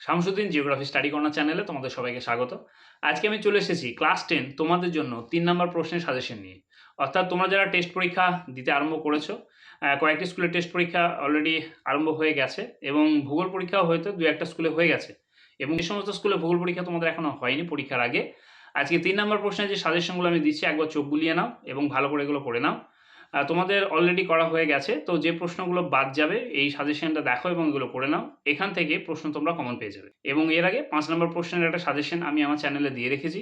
Shamsuddin geography study corner চ্যানেলে তোমাদের সবাইকে স্বাগত। আজকে আমি চলে এসেছি ক্লাস টেন তোমাদের জন্য তিন নম্বর প্রশ্নের সাজেশন নিয়ে। অর্থাৎ তোমরা যারা টেস্ট পরীক্ষা দিতে আরম্ভ করেছ কয়েকটি স্কুলের টেস্ট পরীক্ষা অলরেডি আরম্ভ হয়ে গেছে এবং ভূগোল পরীক্ষাও হয়তো দু একটা স্কুলে হয়ে গেছে এবং এই সমস্ত স্কুলে ভূগোল পরীক্ষা তোমাদের এখনও হয়নি পরীক্ষার আগে, আজকে তিন নম্বর প্রশ্নের যে সাজেশনগুলো আমি দিচ্ছি, একবার চোখ বুলিয়ে নাও এবং ভালো করে এগুলো পড়ে নাও। তোমাদের অলরেডি করা হয়ে গেছে। তো যে প্রশ্নগুলো বাদ যাবে, এই সাজেশনটা দেখো এবং এগুলো পড়ে নাও। এখান থেকে প্রশ্ন তোমরা কমন পেয়ে যাবে। এবং এর আগে পাঁচ নম্বর প্রশ্নের একটা সাজেশন আমি আমার চ্যানেলে দিয়ে রেখেছি।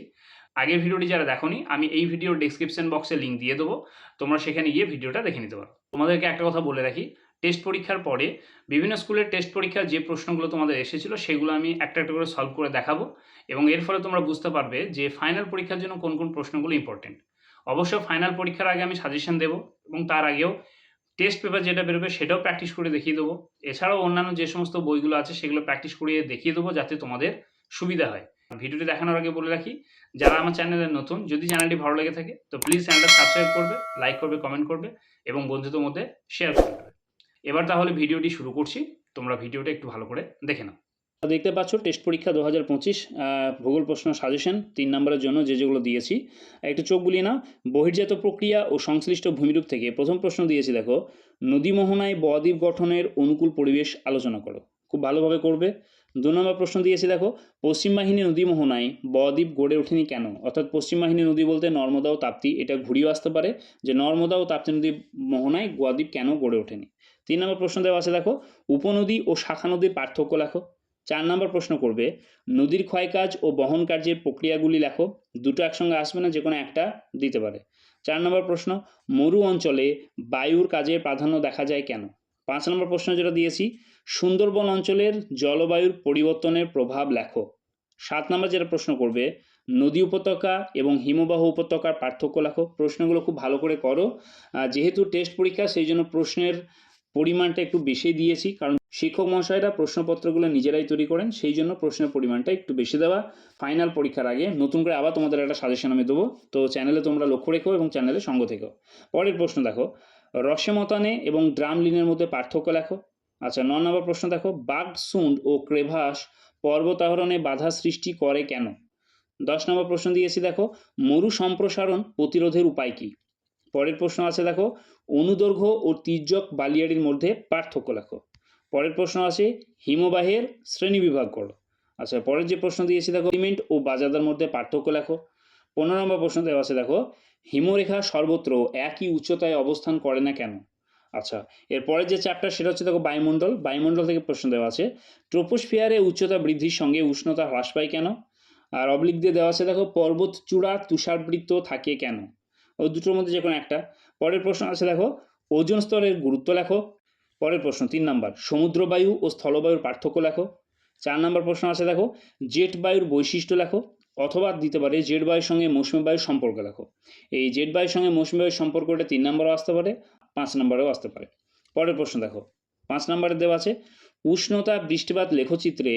আগের ভিডিওটি যারা দেখোনি, আমি এই ভিডিওর ডেসক্রিপশন বক্সে লিঙ্ক দিয়ে দেবো। তোমরা সেখানে গিয়ে ভিডিওটা দেখে নিতে পারো। তোমাদেরকে একটা কথা বলে রাখি টেস্ট পরীক্ষার পরে বিভিন্ন স্কুলের টেস্ট পরীক্ষার যে প্রশ্নগুলো তোমাদের এসেছিল, সেগুলো আমি একটা একটা করে সলভ করে দেখাবো। এবং এর ফলে তোমরা বুঝতে পারবে যে ফাইনাল পরীক্ষার জন্য কোন কোন প্রশ্নগুলো ইম্পর্টেন্ট অবশ্য ফাইনাল পরীক্ষার আগে আমি সাজেশন দেবো এবং তার আগেও টেস্ট পেপার যেটা বেরোবে সেটাও প্র্যাকটিস করে দেখিয়ে দেবো। এছাড়াও অন্যান্য যে সমস্ত বইগুলো আছে সেগুলো প্র্যাকটিস করিয়ে দেখিয়ে দেবো যাতে তোমাদের সুবিধা হয়। ভিডিওটি দেখানোর আগে বলে রাখি, যারা আমার চ্যানেলে নতুন, যদি চ্যানেলটি ভালো লেগে থাকে, তো প্লিজ চ্যানেলটা সাবস্ক্রাইব করবে লাইক করবে কমেন্ট করবে এবং বন্ধুদের মধ্যে শেয়ার করে দেবে এবার তাহলে ভিডিওটি শুরু করছি, তোমরা ভিডিওটা একটু ভালো করে দেখে নাও। দেখতে পাচ্ছ টেস্ট পরীক্ষা দু হাজার পঁচিশ ভূগোল প্রশ্ন সাজেশন তিন নম্বরের জন্য যে যেগুলো দিয়েছি। একটু চোখ বুলিয়ে নাও। বহির্জাত প্রক্রিয়া ও সংশ্লিষ্ট ভূমিরূপ থেকে প্রথম প্রশ্ন দিয়েছি, দেখো। নদী মোহনায় বদ্বীপ গঠনের অনুকূল পরিবেশ আলোচনা করো। খুব ভালোভাবে করবে। দু নম্বর প্রশ্ন দিয়েছি, দেখো, পশ্চিম বাহিনী নদী মোহনায় বদ্বীপ গড়ে ওঠেনি কেন? অর্থাৎ পশ্চিম বাহিনী নদী বলতে নর্মদা ও তাপ্তি, এটা ঘুরিয়েও আসতে পারে যে নর্মদা ও তাপ্তি নদী মোহনায় বদ্বীপ কেন গড়ে ওঠেনি? তিন নম্বর প্রশ্ন দেওয়া আছে, দেখো, উপনদী ও শাখা নদীর পার্থক্য লেখো। চার নম্বর প্রশ্ন করবে, নদীর ক্ষয়কাজ ও বহন কার্যের প্রক্রিয়াগুলি লেখো, দুটো একসঙ্গে আসবে না যে কোনো একটা দিতে পারে। চার নম্বর প্রশ্ন, মরু অঞ্চলে বায়ুর কাজের প্রাধান্য দেখা যায় কেন? পাঁচ নম্বর প্রশ্ন যেটা দিয়েছি, সুন্দরবন অঞ্চলের জলবায়ুর পরিবর্তনের প্রভাব লেখো। সাত নম্বর যেটা প্রশ্ন করবে, নদী উপত্যকা এবং হিমবাহ উপত্যকার পার্থক্য লেখো। প্রশ্নগুলো খুব ভালো করে করো। যেহেতু টেস্ট পরীক্ষা, সেই জন্য প্রশ্নের পরিমাণটা একটু বেশি দিয়েছি, কারণ শিক্ষক মহাশয়রা প্রশ্নপত্রগুলো নিজেরাই তৈরি করেন, সেই জন্য প্রশ্নের পরিমাণটা একটু বেশি দেওয়া। ফাইনাল পরীক্ষার আগে নতুন করে আবার তোমাদের একটা সাজেশন আমি দেবো। তো চ্যানেলে তোমরা লক্ষ্য রেখো এবং চ্যানেলে সঙ্গ থেকো। পরের প্রশ্ন দেখো। রসেমতানে এবং ড্রামলিনের মধ্যে পার্থক্য লেখো। আচ্ছা ন নম্বর প্রশ্ন দেখো। বাঘ সুন্ড ও ক্রেভাস পর্বতারোহণে বাধা সৃষ্টি করে কেন? দশ নম্বর প্রশ্ন দিয়েছি দেখো। মরু সম্প্রসারণ প্রতিরোধের উপায় কী? পরের প্রশ্ন আছে দেখো। অনুদৈর্ঘ্য ও তির্যক বালিয়াড়ির মধ্যে পার্থক্য লেখো। পরের প্রশ্ন আছে হিমবাহের শ্রেণীবিভাগ করো। আচ্ছা পরের যে প্রশ্ন দিয়েছি, দেখো, সিমেন্ট ও বাজাদার মধ্যে পার্থক্য লেখো। পনেরো নম্বর প্রশ্ন দেওয়া আছে, দেখো, হিমরেখা সর্বত্র একই উচ্চতায় অবস্থান করে না কেন? আচ্ছা এরপরের যে চ্যাপ্টার সেটা হচ্ছে, দেখো, বায়ুমণ্ডল। বায়ুমণ্ডল থেকে প্রশ্ন দেওয়া আছে ট্রোপোস্ফিয়ারে উচ্চতা বৃদ্ধির সঙ্গে উষ্ণতা হ্রাস পায় কেন? আর অবলিক দিয়ে দেওয়া আছে, দেখো, পর্বত চূড়া তুষারবৃত্ত থাকে কেন? ওই দুটোর মধ্যে যে কোনো একটা। পরের প্রশ্ন আছে, দেখো, ওজন স্তরের গুরুত্ব লেখো। পরের প্রশ্ন, তিন নাম্বার সমুদ্র বায়ু ও স্থলবায়ুর পার্থক্য লেখো। চার নাম্বার প্রশ্ন আছে, দেখো জেট বায়ুর বৈশিষ্ট্য লেখো, অথবা দিতে পারে জেট বায়ুর সঙ্গে মৌসুমী বায়ুর সম্পর্ক লেখো। এই জেট বায়ুর সঙ্গে মৌসুমী বায়ুর সম্পর্কটা তিন নম্বরেও আসতে পারে, পাঁচ নম্বরেও আসতে পারে। পরের প্রশ্ন দেখো, পাঁচ নম্বরে দেওয়া আছে, উষ্ণতা বৃষ্টিপাত লেখচিত্রে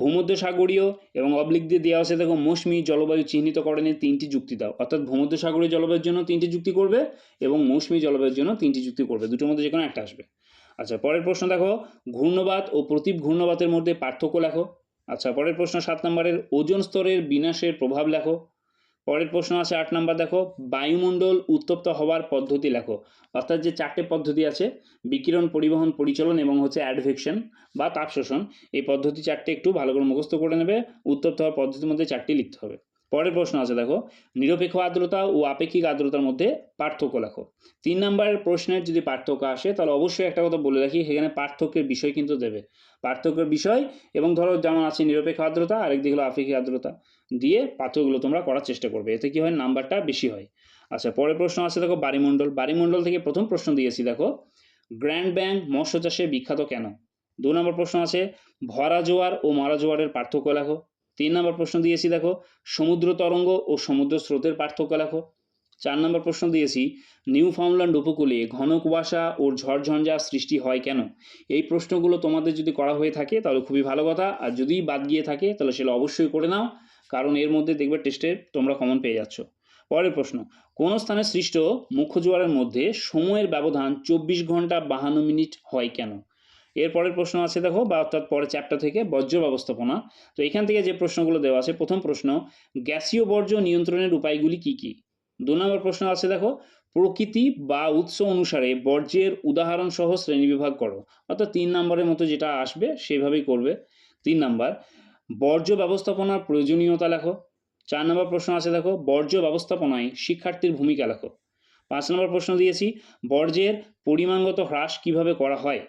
ভূমধ্যসাগরীয় এবং অবলিক দিয়ে দেওয়া আছে, দেখো, মৌসুমী জলবায়ু চিহ্নিত করেনি তিনটি যুক্তি দাও। অর্থাৎ ভূমধ্যসাগরীয় জলবায়ুর জন্য তিনটি যুক্তি করবে এবং মৌসুমী জলবায়ুর জন্য তিনটি যুক্তি করবে। দুটোর মধ্যে যে কোনো একটা আসবে। আচ্ছা পরের প্রশ্ন দেখো, ঘূর্ণবাত ও প্রতীপ ঘূর্ণবাতের মধ্যে পার্থক্য লেখো। আচ্ছা পরের প্রশ্ন সাত নম্বরের ওজন স্তরের বিনাশের প্রভাব লেখো। পরের প্রশ্ন আছে আট নম্বর, দেখো, বায়ুমণ্ডল উত্তপ্ত হওয়ার পদ্ধতি লেখো। অর্থাৎ যে চারটে পদ্ধতি আছে, বিকিরণ, পরিবহন, পরিচালন এবং হচ্ছে অ্যাডভেকশন বা তাপ শোষণ এই পদ্ধতি চারটে একটু ভালো করে মুখস্থ করে নেবে, উত্তপ্ত হওয়ার পদ্ধতির মধ্যে চারটি লিখতে হবে। পরের প্রশ্ন আছে, দেখো। নিরপেক্ষ আর্দ্রতা ও আপেক্ষিক আর্দ্রতার মধ্যে পার্থক্য লেখো। তিন নম্বরের প্রশ্নের যদি পার্থক্য আসে, তাহলে অবশ্যই একটা কথা বলে রাখি, সেখানে পার্থক্যের বিষয় কিন্তু দেবে। পার্থক্যের বিষয় এবং ধরো যেমন আছে নিরপেক্ষ আর্দ্রতা আরেকদিকে হলো আপেক্ষিক আর্দ্রতা। দিয়ে পার্থক্যগুলো তোমরা করার চেষ্টা করবে, এতে কি হয়? নাম্বারটা বেশি হয়। আচ্ছা পরের প্রশ্ন আছে, দেখো বাড়িমণ্ডল বাড়িমণ্ডল থেকে প্রথম প্রশ্ন দিয়েছি, দেখো। গ্র্যান্ড ব্যাংক মৎস্য চাষে বিখ্যাত কেন? দু নম্বর প্রশ্ন আছে, ভরা জোয়ার ও মরা জোয়ারের পার্থক্য লেখো। তিন নম্বর প্রশ্ন দিয়েছি, দেখো। সমুদ্র তরঙ্গ ও সমুদ্র স্রোতের পার্থক্য লেখো। চার নম্বর প্রশ্ন দিয়েছি নিউ ফাউন্ডল্যান্ড উপকূলে ঘন কুয়াশা ও ঝড়ঝঞ্ঝা সৃষ্টি হয় কেন? এই প্রশ্নগুলো তোমাদের যদি করা হয়ে থাকে, তাহলে খুবই ভালো কথা। আর যদি বাদ গিয়ে থাকে, তাহলে সেটা অবশ্যই করে নাও, কারণ এর মধ্যে দেখবে টেস্টে তোমরা কমন পেয়ে যাচ্ছ। পরের প্রশ্ন, কোন স্থানে সৃষ্ট মুখ্য জোয়ারের মধ্যে সময়ের ব্যবধান চব্বিশ ঘণ্টা বাহান্ন মিনিট হয় কেন? এরপরের প্রশ্ন আছে দেখো, বা অর্থাৎ পরের চ্যাপ্টার থেকে বর্জ্য ব্যবস্থাপনা। তো এখান থেকে যে প্রশ্নগুলো দেওয়া আছে, প্রথম প্রশ্ন, গ্যাসীয় বর্জ্য নিয়ন্ত্রণের উপায়গুলি কি কি? দু নম্বর প্রশ্ন আছে দেখো, প্রকৃতি বা উৎস অনুসারে বর্জ্যের উদাহরণ সহ শ্রেণীবিভাগ করো। অর্থাৎ তিন নম্বরের মতো যেটা আসবে, সেভাবেই করবে। তিন নাম্বার, বর্জ্য ব্যবস্থাপনার প্রয়োজনীয়তা লেখো। চার নম্বর প্রশ্ন আছে দেখো, বর্জ্য ব্যবস্থাপনায় শিক্ষার্থীর ভূমিকা লেখো। পাঁচ নম্বর প্রশ্ন দিয়েছি, বর্জ্যের পরিমাণগত হ্রাস কীভাবে করা হয়?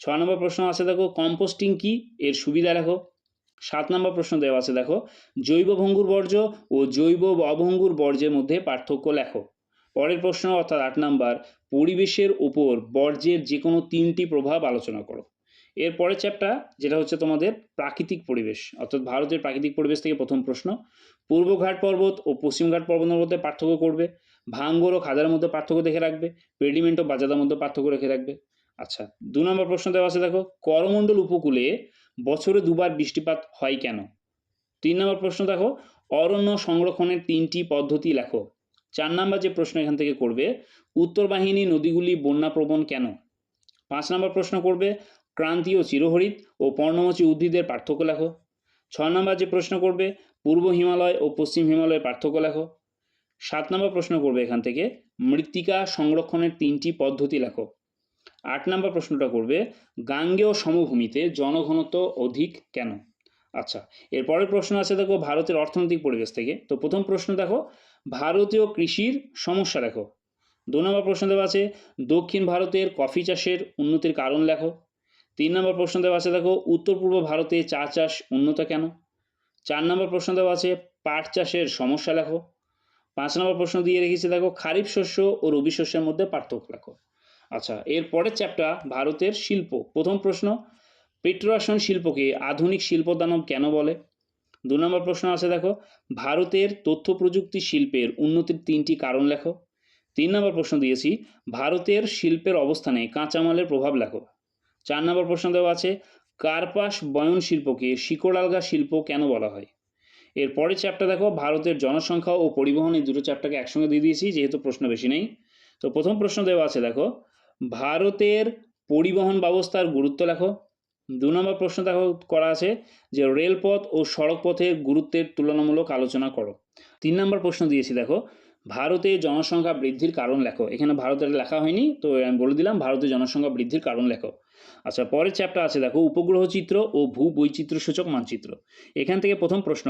ছ নম্বর প্রশ্ন আছে দেখো কম্পোস্টিং কি? এর সুবিধা লেখো সাত নম্বর প্রশ্ন দেওয়া আছে দেখো, জৈব ভঙ্গুর বর্জ্য ও জৈব অভঙ্গুর বর্জ্যের মধ্যে পার্থক্য লেখো। পরের প্রশ্ন অর্থাৎ আট নাম্বার, পরিবেশের উপর বর্জ্যের যে কোনো তিনটি প্রভাব আলোচনা করো। এর পরের চ্যাপ্টার যেটা হচ্ছে তোমাদের প্রাকৃতিক পরিবেশ, অর্থাৎ ভারতের প্রাকৃতিক পরিবেশ থেকে প্রথম প্রশ্ন। পূর্বঘাট পর্বত ও পশ্চিমঘাট পর্বতের মধ্যে পার্থক্য করবে। ভাঙ্গর ও খাদার মধ্যে পার্থক্য দেখে রাখবে। পেডিমেন্ট ও বাজাদার মধ্যে পার্থক্য রেখে রাখবে। আচ্ছা দু নম্বর প্রশ্ন দেওয়া আছে, দেখো, করমণ্ডল উপকূলে বছরে দুবার বৃষ্টিপাত হয় কেন? তিন নম্বর প্রশ্ন, দেখো, অরণ্য সংরক্ষণের তিনটি পদ্ধতি লেখো। চার নম্বর যে প্রশ্ন এখান থেকে করবে, উত্তর বাহিনী নদীগুলি বন্যাপ্রবণ কেন? পাঁচ নম্বর প্রশ্ন করবে, ক্রান্তীয় চিরহরিত ও পর্ণমোচী উদ্ভিদের পার্থক্য লেখো। ছ নম্বর যে প্রশ্ন করবে, পূর্ব হিমালয় ও পশ্চিম হিমালয়ের পার্থক্য লেখো। সাত নম্বর প্রশ্ন করবে এখান থেকে, মৃত্তিকা সংরক্ষণের তিনটি পদ্ধতি লেখো। আট নম্বর প্রশ্নটা করবে, গাঙ্গেয় সমভূমিতে জনঘনত্ব অধিক কেন? আচ্ছা এরপরের প্রশ্ন আছে দেখো ভারতের অর্থনৈতিক পরিবেশ থেকে। তো প্রথম প্রশ্ন দেখো, ভারতীয় কৃষির সমস্যা লেখো দু নম্বর প্রশ্ন দেওয়া আছে, দক্ষিণ ভারতের কফি চাষের উন্নতির কারণ লেখো। তিন নম্বর প্রশ্ন দেওয়া আছে দেখো, উত্তর পূর্ব ভারতে চা চাষ উন্নত কেন? চার নম্বর প্রশ্ন দেওয়া আছে, পাট চাষের সমস্যা লেখো। পাঁচ নম্বর প্রশ্ন দিয়ে রেখেছি দেখো, খারিফ শস্য ও রবি শস্যের মধ্যে পার্থক্য লেখো। আচ্ছা এর পরের চ্যাপ্টার ভারতের শিল্প। প্রথম প্রশ্ন পেট্রোয়াশন শিল্পকে আধুনিক শিল্প দানব কেন বলে? দু নম্বর প্রশ্ন আছে দেখো, ভারতের তথ্য প্রযুক্তি শিল্পের উন্নতির তিনটি কারণ লেখো। তিন নম্বর প্রশ্ন দিয়েছি, ভারতের শিল্পের অবস্থানে কাঁচামালের প্রভাব লেখো। চার নম্বর প্রশ্ন দেওয়া আছে, কার্পাস বয়ন শিল্পকে শিকড়ালগা শিল্প কেন বলা হয়? এর পরের চ্যাপ্টার দেখো, ভারতের জনসংখ্যা ও পরিবহন এই দুটো চ্যাপ্টারকে একসঙ্গে দিয়ে দিয়েছি, যেহেতু প্রশ্ন বেশি নেই। তো প্রথম প্রশ্ন দেওয়া আছে দেখো ভারতের পরিবহন ব্যবস্থার গুরুত্ব লেখো। দু নম্বর প্রশ্ন দেখো, করা আছে যে রেলপথ ও সড়ক পথের গুরুত্বের তুলনামূলক আলোচনা করো। তিন নম্বর প্রশ্ন দিয়েছি, দেখো, ভারতে জনসংখ্যা বৃদ্ধির কারণ লেখো। এখানে ভারতের লেখা হয়নি, তো আমি বলে দিলাম ভারতের জনসংখ্যা বৃদ্ধির কারণ লেখো। আচ্ছা পরের চ্যাপ্টার আছে, দেখো, উপগ্রহ চিত্র ও ভূ বৈচিত্র্য সূচক মানচিত্র। এখান থেকে প্রথম প্রশ্ন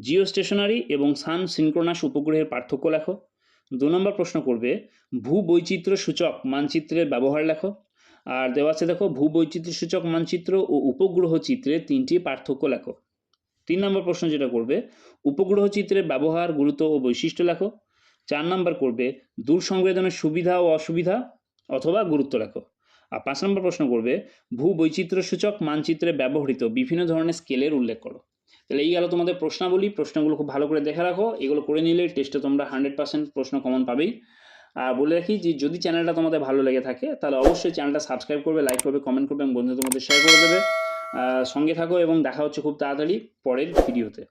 জিও স্টেশনারি এবং সান সিনক্রোনাস উপগ্রহের পার্থক্য লেখো। দু নম্বর প্রশ্ন করবে ভূ বৈচিত্র্য সূচক মানচিত্রের ব্যবহার লেখো। আর দেওয়া আছে দেখো ভূ বৈচিত্র্য সূচক মানচিত্র ও উপগ্রহ চিত্রের তিনটি পার্থক্য লেখো। তিন নম্বর প্রশ্ন যেটা করবে, উপগ্রহ চিত্রের ব্যবহার, গুরুত্ব ও বৈশিষ্ট্য লেখো। চার নম্বর করবে দূর সংবেদনের সুবিধা ও অসুবিধা অথবা গুরুত্ব লেখো। আর পাঁচ নম্বর প্রশ্ন করবে ভূ বৈচিত্র্য সূচক মানচিত্রে ব্যবহৃত বিভিন্ন ধরনের স্কেলের উল্লেখ করো। তাহলে এই গেল তোমাদের প্রশ্নাবলী। প্রশ্নগুলো খুব ভালো করে দেখে রাখো। এগুলো করে নিলে টেস্টে তোমরা হান্ড্রেড পার্সেন্ট প্রশ্ন কমন পাবেই। আর বলে রাখি যে, যদি চ্যানেলটা তোমাদের ভালো লেগে থাকে, তাহলে অবশ্যই চ্যানেলটা সাবস্ক্রাইব করবে লাইক করবে কমেন্ট করবে এবং বন্ধুদের মধ্যে শেয়ার করে দেবে। সঙ্গে থাকো এবং দেখা হচ্ছে খুব তাড়াতাড়ি পরের ভিডিওতে